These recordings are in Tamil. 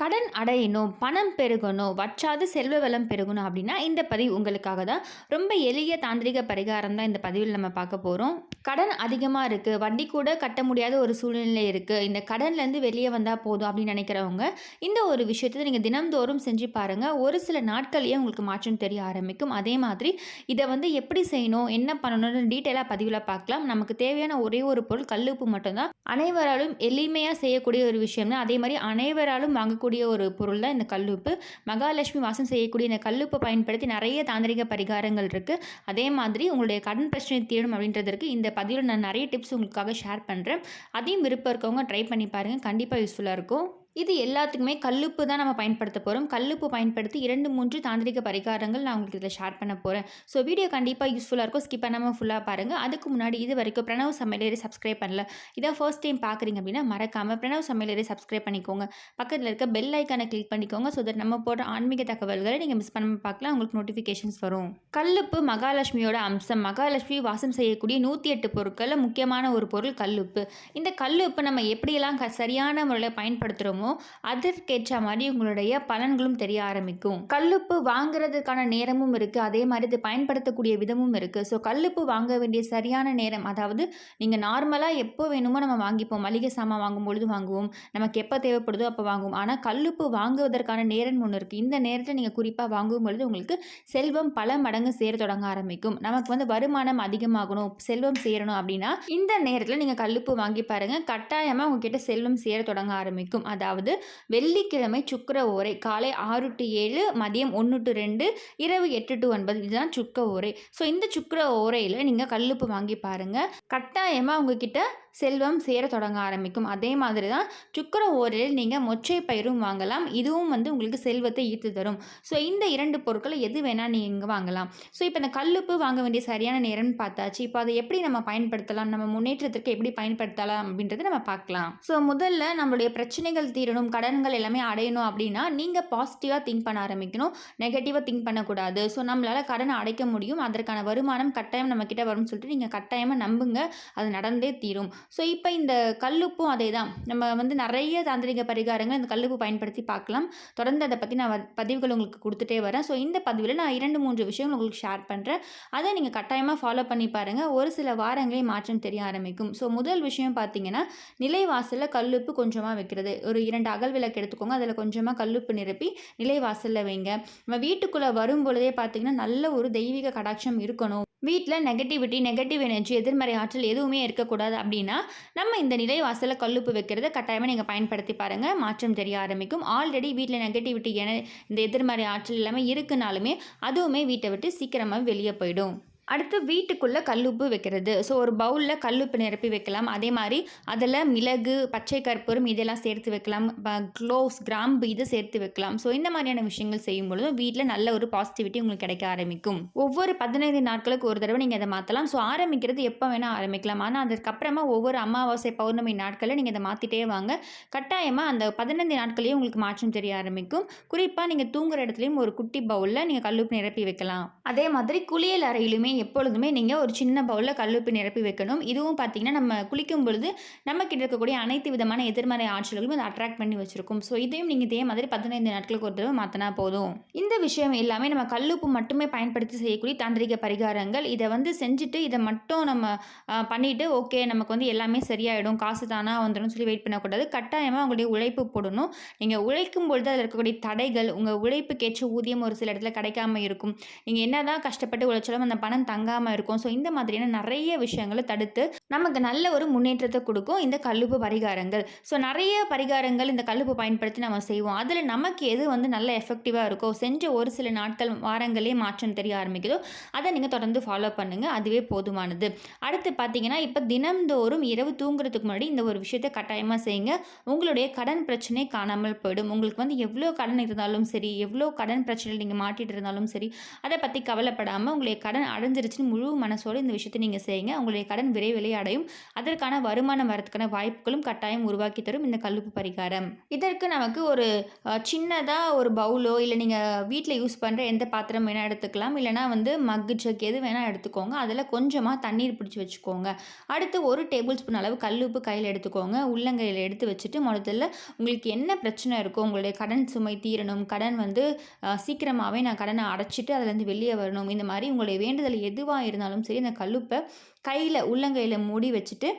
கடன் அடையணும் பணம் பெருகணும் வற்றாது செல்வ வளம் பெருகணும் அப்படின்னா இந்த பதிவு உங்களுக்காக தான். ரொம்ப எளிய தாந்திரிக பரிகாரம் தான் இந்த பதிவில் நம்ம பார்க்க போகிறோம் கடன் அதிகமாக இருக்குது வட்டி கூட கட்ட முடியாத ஒரு சூழ்நிலை இருக்குது இந்த கடன்லேருந்து வெளியே வந்தால் போதும் அப்படின்னு நினைக்கிறவங்க இந்த ஒரு விஷயத்தை நீங்கள் தினம்தோறும் செஞ்சு பாருங்கள் ஒரு சில நாட்கள்லேயே உங்களுக்கு மாற்றம் தெரிய ஆரம்பிக்கும். அதே மாதிரி இதை வந்து எப்படி செய்யணும் என்ன பண்ணணும்னு டீட்டெயிலாக பதிவில் பார்க்கலாம். நமக்கு தேவையான ஒரே ஒரு பொருள் கல்லுப்பு மட்டும்தான். அனைவராலும் எளிமையாக செய்யக்கூடிய ஒரு விஷயம்னா அதே மாதிரி அனைவராலும் வாங்கக்கூடிய ஒரு பொருள் தான் இந்த கல்லுப்பு. மகாலட்சுமி வாசம் செய்யக்கூடிய இந்த கல்லுப்பை பயன்படுத்தி நிறைய தாந்திரிக பரிகாரங்கள் இருக்குது அதே மாதிரி உங்களுடைய கடன் பிரச்சனை தீரும் அப்படின்றதற்கு இந்த பதிவில் நான் நிறைய டிப்ஸ் உங்களுக்காக ஷேர் பண்ணுறேன் அதையும் விருப்பம் இருக்கவங்க ட்ரை பண்ணி பாருங்கள் கண்டிப்பாக யூஸ்ஃபுல்லாக இருக்கும். இது எல்லாத்துக்குமே கல்லுப்பு தான் நம்ம பயன்படுத்த போகிறோம் கல்லுப்பு பயன்படுத்தி இரண்டு மூன்று தாந்திரிக பரிகாரங்கள் நான் உங்களுக்கு இதில் ஷேர் பண்ண போகிறேன் ஸோ வீடியோ கண்டிப்பாக யூஸ்ஃபுல்லாக இருக்கும். ஸ்கிப் பண்ணாமல் ஃபுல்லாக பாருங்கள் அதுக்கு முன்னாடி இது வரைக்கும் பிரணவ் சமையலரை சப்ஸ்கிரைப் பண்ணல. இதான் ஃபர்ஸ்ட் டைம் பார்க்குறீங்க அப்படின்னா மறக்காமல் பிரணவ் சமையலரை சப்ஸ்கிரைப் பண்ணிக்கோங்க. பக்கத்தில் இருக்க பெல் ஐக்கானை கிளிக் பண்ணிக்கோங்க. ஸோ தட் நம்ம போடுற ஆன்மீக தகவல்களை நீங்கள் மிஸ் பண்ணாமல் பார்க்கலாம் உங்களுக்கு நோட்டிஃபிகேஷன்ஸ் வரும். கல்லுப்பு மகாலட்சுமியோட அம்சம். மகாலட்சுமி வாசம் செய்யக்கூடிய நூற்றி எட்டு பொருட்களில் முக்கியமான ஒரு பொருள் கல்லுப்பு. இந்த கல்லுப்பு நம்ம எப்படியெல்லாம் க சரியான முறையில் பயன்படுத்துகிறோமோ அதற்கேற்ற மாதிரி உங்களுடைய பலன்களும் தெரிய ஆரம்பிக்கும். கல்லுப்பு வாங்குறதுக்கான நேரமும் இருக்குது அதே மாதிரி இது பயன்படுத்தக்கூடிய விதமும் இருக்குது ஸோ கல்லுப்பு வாங்க வேண்டிய சரியான நேரம் அதாவது நீங்கள் நார்மலாக எப்போ வேணுமோ நம்ம வாங்கிப்போம். மளிகை சாமான் வாங்கும் பொழுது வாங்குவோம். நமக்கு எப்போ தேவைப்படுதோ அப்போ வாங்குவோம். ஆனால் கல்லுப்பு வாங்குவதற்கான நேரம் ஒன்று இருக்குது இந்த நேரத்தில் நீங்கள் குறிப்பாக வாங்கும் பொழுது உங்களுக்கு செல்வம் பல மடங்கு சேர தொடங்க ஆரம்பிக்கும். நமக்கு வந்து வருமானம் அதிகமாகணும் செல்வம் சேரணும் அப்படின்னா இந்த நேரத்தில் நீங்கள் கல்லுப்பு வாங்கி பாருங்கள் கட்டாயமாக உங்ககிட்ட செல்வம் சேர தொடங்க ஆரம்பிக்கும். அதாவது அதாவது வெள்ளிக்கிழமை சுக்கர ஓரை காலை ஆறு டு ஏழு மதியம் ஒன்று டு ரெண்டு இரவு எட்டு டு ஒன்பது இதுதான் சுக்க ஓரை. ஸோ இந்த சுக்கர ஓரையில் நீங்கள் கல்லுப்பு வாங்கி பாருங்கள் கட்டாயமாக உங்ககிட்ட செல்வம் சேர தொடங்க ஆரம்பிக்கும். அதே மாதிரி தான் சுக்கர ஓரில் நீங்கள் மொச்சை பயிரும் வாங்கலாம். இதுவும் வந்து உங்களுக்கு செல்வத்தை ஈர்த்து தரும். ஸோ இந்த இரண்டு பொருட்களை எது வேணால் நீங்கள் வாங்கலாம். ஸோ இப்போ இந்த கல்லுப்பு வாங்க வேண்டிய சரியான நேரம்னு பார்த்தாச்சு. இப்போ அதை எப்படி நம்ம பயன்படுத்தலாம்? நம்ம முன்னேற்றத்திற்கு எப்படி பயன்படுத்தலாம் அப்படின்றத நம்ம பார்க்கலாம். ஸோ முதல்ல நம்மளுடைய பிரச்சனைகள் தீரணும் கடன்கள் எல்லாமே அடையணும் அப்படின்னா நீங்கள் பாசிட்டிவாக திங்க் பண்ண ஆரம்பிக்கணும். நெகட்டிவாக திங்க் பண்ணக்கூடாது. ஸோ நம்மளால் கடனை அடைக்க முடியும். அதற்கான வருமானம் கட்டாயம் நம்மக்கிட்ட வரும்னு சொல்லிட்டு நீங்கள் கட்டாயமாக நம்புங்க. அது நடந்தே தீரும். ஸோ இப்போ இந்த கல்லுப்பும் அதே தான் நம்ம வந்து நிறைய தாந்திரிக பரிகாரங்கள் இந்த கல்லுப்பு பயன்படுத்தி பார்க்கலாம். தொடர்ந்து அதை பற்றி நான் வ- பதிவுகள் உங்களுக்கு கொடுத்துட்டே வரேன். ஸோ இந்த பதிவில் நான் இரண்டு மூன்று விஷயங்கள் உங்களுக்கு ஷேர் பண்ணுறேன் அதை நீங்கள் கட்டாயமாக ஃபாலோ பண்ணி பாருங்கள் ஒரு சில வாரங்களே மாற்றம் தெரிய ஆரம்பிக்கும். ஸோ முதல் விஷயம் பார்த்தீங்கன்னா நிலைவாசலில் கல்லுப்பு கொஞ்சமாக வைக்கிறது. ஒரு இரண்டு அகல் விளக்கு எடுத்துக்கோங்க. அதில் கொஞ்சமாக கல்லுப்பு நிரப்பி நிலைவாசலில் வைங்க. நம்ம வீட்டுக்குள்ளே வரும் பொழுதே பார்த்தீங்கன்னா நல்ல ஒரு தெய்வீக கடாட்சம் இருக்கணும். வீட்டில் நெகட்டிவிட்டி நெகட்டிவ் எனர்ஜி எதிர்மறை ஆற்றல் எதுவுமே இருக்கக்கூடாது அப்படின்னா நம்ம இந்த நிலை வாசலில் கல்லுப்பு வைக்கிறத கட்டாயமாக நீங்கள் பயன்படுத்தி பாருங்கள் மாற்றம் தெரிய ஆரம்பிக்கும். ஆல்ரெடி வீட்டில் நெகட்டிவிட்டி என இந்த எதிர்மறை ஆற்றல் எல்லாமே இருக்குனாலுமே அதுவுமே வீட்டை விட்டு சீக்கிரமாக வெளியே போயிடும். அடுத்து வீட்டுக்குள்ளே கல்லுப்பு வைக்கிறது. ஸோ ஒரு பவுலில் கல்லுப்பு நிரப்பி வைக்கலாம். அதே மாதிரி அதில் மிளகு பச்சை கற்பூரம் இதெல்லாம் சேர்த்து வைக்கலாம். க்ளோவ்ஸ் கிராம்பு இதை சேர்த்து வைக்கலாம். ஸோ இந்த மாதிரியான விஷயங்கள் செய்யும் பொழுது வீட்டில் நல்ல ஒரு பாசிட்டிவிட்டி உங்களுக்கு கிடைக்க ஆரம்பிக்கும். ஒவ்வொரு பதினைந்து நாட்களுக்கு ஒரு தடவை நீங்கள் இதை மாற்றலாம் ஸோ ஆரம்பிக்கிறது எப்போ வேணால் ஆரம்பிக்கலாம். ஆனால் அதற்கப்புறமா ஒவ்வொரு அமாவாசை பௌர்ணமி நாட்களில் நீங்கள் இதை மாற்றிட்டே வாங்க. கட்டாயமாக அந்த பதினைந்து நாட்களையும் உங்களுக்கு மாற்றம் தெரிய ஆரம்பிக்கும். குறிப்பாக நீங்கள் தூங்குற இடத்துலையும் ஒரு குட்டி பவுலில் நீங்கள் கல்லுப்பு நிரப்பி வைக்கலாம். அதே மாதிரி குளியல் அறையிலுமே எப்பொழுதுமே நீங்கள் ஒரு சின்ன பவுலில் கல்லுப்பு நிரப்பி வைக்கணும். இதுவும் பார்த்தீங்கன்னா நம்ம குளிக்கும் பொழுது நம்ம கிட்ட இருக்கக்கூடிய அனைத்து விதமான எதிர்மறை ஆற்றல்களும் அதை அட்ராக்ட் பண்ணி வச்சிருக்கும். ஸோ இதையும் நீங்கள் இதே மாதிரி பதினைந்து நாட்களுக்கு ஒரு தடவை மாற்றினா போதும். இந்த விஷயம் எல்லாமே நம்ம கல்லுப்பு மட்டுமே பயன்படுத்தி செய்யக்கூடிய தாந்திரிக பரிகாரங்கள். இதை வந்து செஞ்சுட்டு இதை மட்டும் நம்ம பண்ணிவிட்டு பண்ணிட்டு ஓகே நமக்கு வந்து எல்லாமே சரியாயிடும். காசு தானா வந்துடும் சொல்லி வெயிட் பண்ணக்கூடாது. கட்டாயமாக உங்களுடைய உழைப்பு போடணும். நீங்கள் உழைக்கும் பொழுது அதில் இருக்கக்கூடிய தடைகள் உங்கள் உழைப்புக்கேற்ற ஊதியம் ஒரு சில இடத்துல கிடைக்காம இருக்கும். நீங்கள் என்ன தான் கஷ்டப்பட்டு உழைச்சாலும் அந்த பணம் தங்காமல் இருக்கும். ஸோ இந்த மாதிரியான நிறைய விஷயங்களை தடுத்து நமக்கு நல்ல ஒரு முன்னேற்றத்தை கொடுக்கும் இந்த கல்லுப்பு பரிகாரங்கள். ஸோ நிறைய பரிகாரங்கள் இந்த கல்லுப்பு பயன்படுத்தி நம்ம செய்வோம். அதில் நமக்கு எது வந்து நல்ல எஃபெக்டிவாக இருக்கோ செஞ்ச ஒரு சில நாட்கள் வாரங்களே மாற்றம் தெரிய ஆரம்பிக்குதோ அதை நீங்கள் தொடர்ந்து ஃபாலோ பண்ணுங்கள் அதுவே போதுமானது. அடுத்து பார்த்தீங்கன்னா இப்போ தினம்தோறும் இரவு தூங்குறதுக்கு முன்னாடி இந்த ஒரு விஷயத்தை கட்டாயமாக செய்யுங்க. உங்களுடைய கடன் பிரச்சனை காணாமல் போயிடும். உங்களுக்கு வந்து எவ்வளோ கடன் இருந்தாலும் சரி எவ்வளோ கடன் பிரச்சனையில் நீங்கள் மாட்டிட்டு இருந்தாலும் சரி அதை பற்றி கவலைப்படாமல் உங்களுடைய கடன் அடைஞ்ச முடிஞ்சிருச்சுன்னு முழு மனசோடு இந்த விஷயத்தை நீங்கள் செய்யுங்க. உங்களுடைய கடன் விரைவிலே அடையும். அதற்கான வருமானம் வரதுக்கான வாய்ப்புகளும் கட்டாயம் உருவாக்கி தரும் இந்த கல்லுப்பு பரிகாரம். இதற்கு நமக்கு ஒரு சின்னதாக ஒரு பவுலோ இல்லை நீங்கள் வீட்டில் யூஸ் பண்ணுற எந்த பாத்திரம் வேணால் எடுத்துக்கலாம். இல்லைனா வந்து மக்கு ஜக் எது வேணால் எடுத்துக்கோங்க. அதில் கொஞ்சமாக தண்ணீர் பிடிச்சி வச்சுக்கோங்க. அடுத்து ஒரு டேபிள் ஸ்பூன் அளவு கல்லுப்பு கையில் எடுத்துக்கோங்க. உள்ளங்கையில் எடுத்து வச்சுட்டு முதல்ல உங்களுக்கு என்ன பிரச்சனை இருக்கோ உங்களுடைய கடன் சுமை தீரணும். கடன் வந்து சீக்கிரமாகவே நான் கடனை அடைச்சிட்டு அதுலேருந்து வெளியே வரணும். இந்த மாதிரி உங்களுடைய வேண்டுதல் எதுவாக இருந்தாலும் சரி அந்த கல்லுப்பை கையில் உள்ளங்கையில் மூடி வச்சுட்டு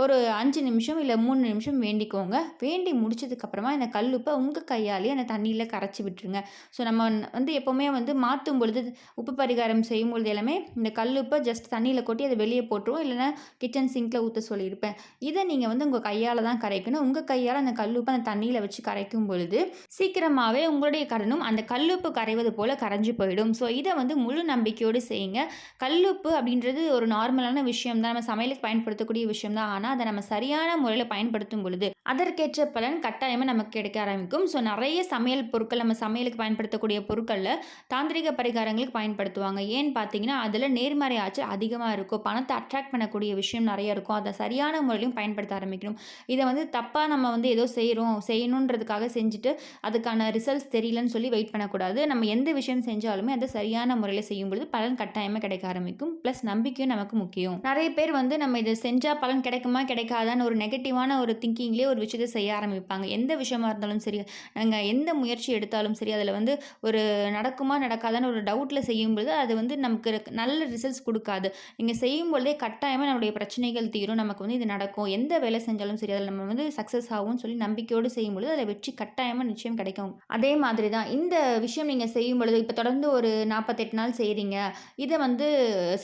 ஒரு அஞ்சு நிமிஷம் இல்லை மூணு நிமிஷம் வேண்டிக்கோங்க. வேண்டி முடிச்சதுக்கப்புறமா இந்த கல்லுப்பை உங்கள் கையாலேயே அந்த தண்ணியில் கரைச்சி விட்டுருங்க. ஸோ நம்ம வந்து எப்போவுமே வந்து மாற்றும் பொழுது உப்பு பரிகாரம் செய்யும் பொழுது எல்லாமே இந்த கல்லுப்பை ஜஸ்ட் தண்ணியில் கொட்டி அதை வெளியே போட்டுருவோம். இல்லைனா கிச்சன் சிங்கில் ஊற்ற சொல்லியிருப்பேன். இதை நீங்கள் வந்து உங்கள் கையால் தான் கரைக்கணும். உங்கள் கையால் அந்த கல்லுப்பை அந்த தண்ணியில் வச்சு கரைக்கும் பொழுது சீக்கிரமாகவே உங்களுடைய கடனும் அந்த கல்லுப்பு கரைவது போல் கரைஞ்சி போயிடும். ஸோ இதை வந்து முழு நம்பிக்கையோடு செய்யுங்க. கல்லுப்பு அப்படின்றது ஒரு நார்மலான விஷயம் தான் நம்ம சமையலுக்கு பயன்படுத்தக்கூடிய விஷயம் தான் ஆனால் அதை நம்ம சரியான முறையில் பயன்படுத்தும் பொழுது அதற்கேற்ற பலன் கட்டாயமாக நமக்கு கிடைக்க ஆரம்பிக்கும். ஸோ நிறைய சமையல் பொருட்கள் நம்ம சமையலுக்கு பயன்படுத்தக்கூடிய பொருட்களில் தாந்திரிக பரிகாரங்களுக்கு பயன்படுத்துவாங்க. ஏன்னு பார்த்தீங்கன்னா அதில் நேர்மறை ஆற்றல் அதிகமாக இருக்கும். பணத்தை அட்ராக்ட் பண்ணக்கூடிய விஷயம் நிறைய இருக்கும். அதை சரியான முறையிலும் பயன்படுத்த ஆரம்பிக்கணும். இதை வந்து தப்பாக நம்ம வந்து ஏதோ செய்கிறோம் செய்யணுன்றதுக்காக செஞ்சுட்டு அதுக்கான ரிசல்ட்ஸ் தெரியலன்னு சொல்லி வெயிட் பண்ணக்கூடாது. நம்ம எந்த விஷயம் செஞ்சாலுமே அதை சரியான முறையில் செய்யும் பொழுது பலன் கட்டாயமாக கிடைக்க ஆரம்பிக்கும். ப்ளஸ் நம்பிக்கையும் நமக்கு முக்கியம். நிறைய பேர் வந்து நம்ம இதை செஞ்சால் பலன் கிடைக்குமா கிடைக்காதான்னு ஒரு நெகட்டிவான ஒரு திங்கிங்லேயே ஒரு விஷயத்தை செய்ய ஆரம்பிப்பாங்க. எந்த விஷயமா இருந்தாலும் சரி நாங்கள் எந்த முயற்சி எடுத்தாலும் சரி அதில் வந்து ஒரு நடக்குமா நடக்காதான்னு ஒரு டவுட்டில் செய்யும்பொழுது அது வந்து நமக்கு நல்ல ரிசல்ட்ஸ் கொடுக்காது. நீங்கள் செய்யும் பொழுதே கட்டாயமாக நம்மளுடைய பிரச்சனைகள் தீரும். நமக்கு வந்து இது நடக்கும். எந்த வேலை செஞ்சாலும் சரி அதில் நம்ம வந்து சக்ஸஸ் ஆகும்னு சொல்லி நம்பிக்கையோடு செய்யும் பொழுது அதில் வெற்றி கட்டாயமாக நிச்சயம் கிடைக்கும். அதே மாதிரி தான் இந்த விஷயம் நீங்கள் செய்யும் பொழுது இப்போ தொடர்ந்து ஒரு நாற்பத்தெட்டு நாள் செய்கிறீங்க இதை வந்து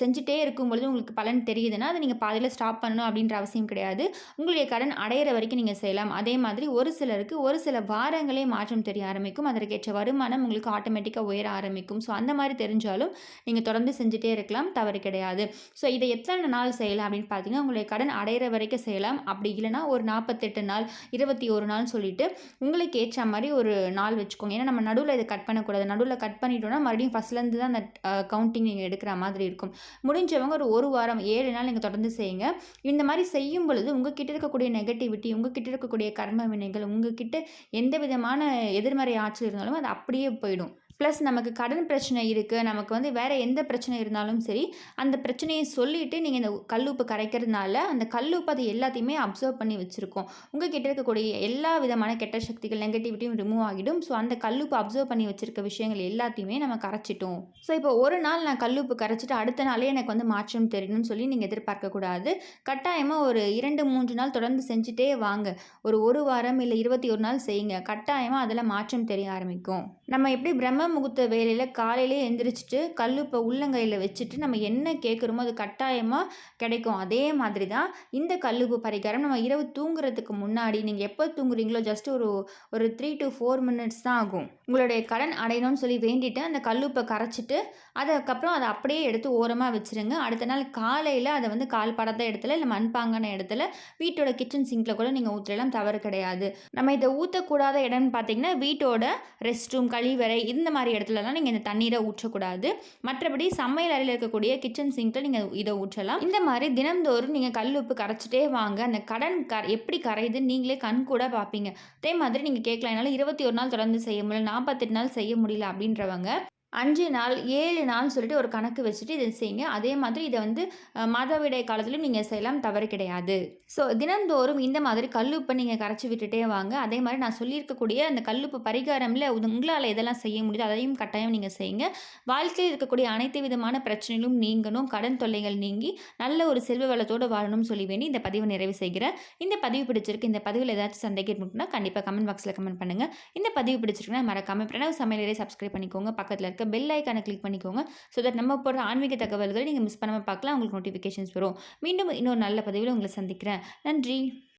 செஞ்சுட்டே இருக்கும் பொழுது உங்களுக்கு பலன் தெரியுதுன்னா அதை நீங்கள் பாதையில் ஸ்டாப் பண்ணணும் அப்படின்ற அவசியம் கிடையாது. உங்களுடைய கடன் அடையிற வரைக்கும் நீங்கள் செய்யலாம். அதே மாதிரி ஒரு சிலருக்கு ஒரு சில வாரங்களே மாற்றம் தெரிய ஆரம்பிக்கும். அதற்கேற்ற வருமானம் உங்களுக்கு ஆட்டோமேட்டிக்காக உயர ஆரம்பிக்கும். ஸோ அந்த மாதிரி தெரிஞ்சாலும் நீங்கள் தொடர்ந்து செஞ்சுட்டே இருக்கலாம். தவறு கிடையாது. ஸோ இதை எத்தனை நாள் செய்யலாம் அப்படின்னு பார்த்தீங்கன்னா உங்களுடைய கடன் அடையிற வரைக்கும் செய்யலாம். அப்படி இல்லைனா ஒரு நாற்பத்தெட்டு நாள் இருபத்தி ஒரு நாள் சொல்லிட்டு உங்களுக்கு ஏற்ற மாதிரி ஒரு நாள் வச்சுக்கோங்க. ஏன்னா நம்ம நடுவில் இதை கட் பண்ணக்கூடாது. நடுவில் கட் பண்ணிட்டோம்னா மறுபடியும் ஃபஸ்ட்லேருந்து தான் அந்த கவுண்டிங் நீங்கள் எடுக்கிற மாதிரி இருக்கும். முடிஞ்சவங்க ஒரு ஒரு வாரம் ஏழு நாள் நீங்கள் தொடர்ந்து செய்யுங்க. இந்த மாதிரி செய்யும் பொழுது உங்ககிட்ட இருக்கக்கூடிய நெகட்டிவிட்டி உங்ககிட்ட இருக்கக்கூடிய கர்ம வினைகள் உங்ககிட்ட எந்த விதமான எதிர்மறை ஆற்றல் இருந்தாலும் அது அப்படியே போயிடும். ப்ளஸ் நமக்கு கடன் பிரச்சனை இருக்குது நமக்கு வந்து வேறு எந்த பிரச்சனை இருந்தாலும் சரி அந்த பிரச்சனையை சொல்லிவிட்டு நீங்கள் இந்த கல்லுப்பு கரைக்கிறதுனால அந்த கல்லுப்பு அது எல்லாத்தையுமே அப்சர்வ் பண்ணி வச்சுருக்கோம். உங்கள் கிட்ட இருக்கக்கூடிய எல்லா விதமான கெட்ட சக்திகள் நெகட்டிவிட்டியும் ரிமூவ் ஆகிடும். ஸோ அந்த கல்லுப்பு அப்சர்வ் பண்ணி வச்சுருக்க விஷயங்கள் எல்லாத்தையுமே நம்ம கரைச்சிட்டோம். ஸோ இப்போ ஒரு நாள் நான் கல்லுப்பு கரைச்சிட்டு அடுத்த நாளே எனக்கு வந்து மாற்றம் தெரியணும்னு சொல்லி நீங்கள் எதிர்பார்க்கக்கூடாது கட்டாயமாக ஒரு இரண்டு மூன்று நாள் தொடர்ந்து செஞ்சுட்டே வாங்க. ஒரு ஒரு வாரம் இல்லை இருபத்தி ஒரு நாள் செய்யுங்க. கட்டாயமாக அதில் மாற்றம் தெரிய ஆரம்பிக்கும். நம்ம எப்படி பிரம்ம முகூர்த்த வேலையில் காலையிலே எந்திரிச்சிட்டு கல்லுப்பை உள்ளங்கையில் வச்சுட்டு நம்ம என்ன கேட்குறோமோ அது கட்டாயமாக கிடைக்கும். அதே மாதிரி தான் இந்த கல்லுப்பு பரிகாரம் நம்ம இரவு தூங்குறதுக்கு முன்னாடி நீங்கள் எப்போ தூங்குறீங்களோ ஜஸ்ட் ஒரு ஒரு த்ரீ டு ஃபோர் மினிட்ஸ் தான் ஆகும். உங்களுடைய கடன் அடையணும்னு சொல்லி வேண்டிட்டு அந்த கல்லுப்பை கரைச்சிட்டு அதுக்கப்புறம் அதை அப்படியே எடுத்து ஓரமாக வச்சுருங்க. அடுத்த நாள் காலையில் அதை வந்து கால் படத்த இடத்துல இல்லை மண்பாங்கான இடத்துல வீட்டோட கிச்சன் சிங்கில் கூட நீங்கள் ஊற்றலாம் தவறு கிடையாது. நம்ம இதை ஊற்றக்கூடாத இடம்னு பார்த்தீங்கன்னா வீட்டோட ரெஸ்ட் ரூம் கழிவறை இந்த மாதிரி இடத்துலலாம் நீங்கள் இந்த தண்ணீரை ஊற்றக்கூடாது. மற்றபடி சமையல் அறையில் இருக்கக்கூடிய கிச்சன் சிங்கில் நீங்கள் இதை ஊற்றலாம். இந்த மாதிரி தினந்தோறும் நீங்கள் கல் உப்பு கரைச்சிட்டே வாங்க. அந்த கடன் கர எப்படி கரையுதுன்னு நீங்களே கண் கூட பார்ப்பீங்க. அதே மாதிரி நீங்கள் கேட்கலாம் என்னால் இருபத்தி ஒரு நாள் தொடர்ந்து செய்ய முடியல. நாற்பத்தெட்டு நாள் செய்ய முடியல அப்படின்றவங்க அஞ்சு நாள் ஏழு நாள் சொல்லிட்டு ஒரு கணக்கு வச்சுட்டு இதை செய்யுங்க. அதே மாதிரி இதை வந்து மாதவிடை காலத்திலும் நீங்கள் செய்யலாம் தவறு கிடையாது. ஸோ தினந்தோறும் இந்த மாதிரி கல்லுப்பை நீங்கள் கரைச்சி விட்டுட்டே வாங்க. அதே மாதிரி நான் சொல்லியிருக்கக்கூடிய அந்த கல்லுப்பு பரிகாரமில் உங்களால் எதெல்லாம் செய்ய முடியுது அதையும் கட்டாயம் நீங்கள் செய்யுங்க. வாழ்க்கையில் இருக்கக்கூடிய அனைத்து விதமான பிரச்சனைகளும் நீங்கணும். கடன் தொல்லைகள் நீங்கி நல்ல ஒரு செல்வ வளத்தோடு வாழணும்னு சொல்லி வேண்டி இந்த பதிவை நிறைவு செய்கிறேன். இந்த பதிவு பிடிச்சிருக்கு இந்த பதிவில் ஏதாச்சும் சந்தேகம் இருக்குன்னா கண்டிப்பாக கமெண்ட் பாக்ஸில் கமெண்ட் பண்ணுங்கள் இந்த பதிவு பிடிச்சிருக்குன்னா மறக்காமல் பிரணவ் சமையலரை சப்ஸ்கிரைப் பண்ணிக்கோங்க. பக்கத்தில் இருக்க பெல் ஐக்கானை கிளிக் பண்ணிக்கோங்க. ஸோ தட் நம்ம போடுற ஆன்மீக தகவல்களை நீங்கள் மிஸ் பண்ணாமல் பார்க்கலாம் உங்களுக்கு நோட்டிஃபிகேஷன்ஸ் வரும். மீண்டும் இன்னொரு நல்ல பதிவில் உங்களை சந்திக்கிறேன். நன்றி.